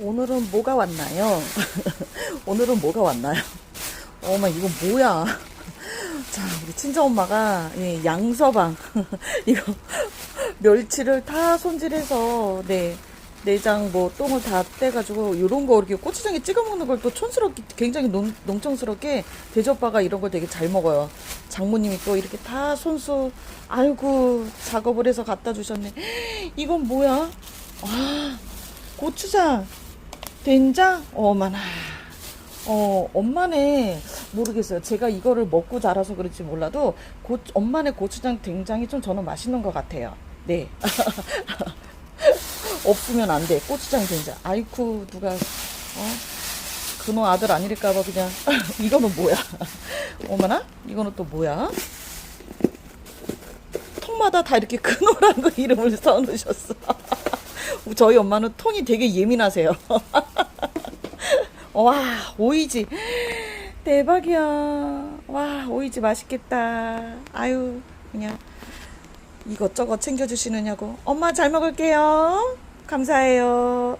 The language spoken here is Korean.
오늘은 뭐가 왔나요? 오늘은 뭐가 왔나요? 어머, 이거 뭐야? 자, 우리 친정엄마가 예, 양서방 이거 멸치를 다 손질해서 네 내장 뭐 똥을 다 떼가지고 이런 거 이렇게 고추장에 찍어 먹는 걸 또 촌스럽게 굉장히 농, 농청스럽게 대저오빠가 이런 걸 되게 잘 먹어요. 장모님이 또 이렇게 다 손수 아이고 작업을 해서 갖다 주셨네. 이건 뭐야? 아 고추장 된장 어머나 어 엄마네 모르겠어요. 제가 이거를 먹고 자라서 그런지 몰라도 고, 엄마네 고추장 된장이 좀 저는 맛있는 것 같아요. 네. 없으면 안 돼. 고추장 된장. 아이쿠 누가 어? 그놈 아들 아닐까봐 그냥. 이거는 뭐야? 어머나? 이거는 또 뭐야? 통마다 다 이렇게 그노란 거 이름을 써놓으셨어 저희 엄마는 통이 되게 예민하세요. 와, 오이지. 대박이야. 와, 오이지 맛있겠다. 아유, 그냥 이것저것 챙겨주시느냐고. 엄마 잘 먹을게요. 감사해요.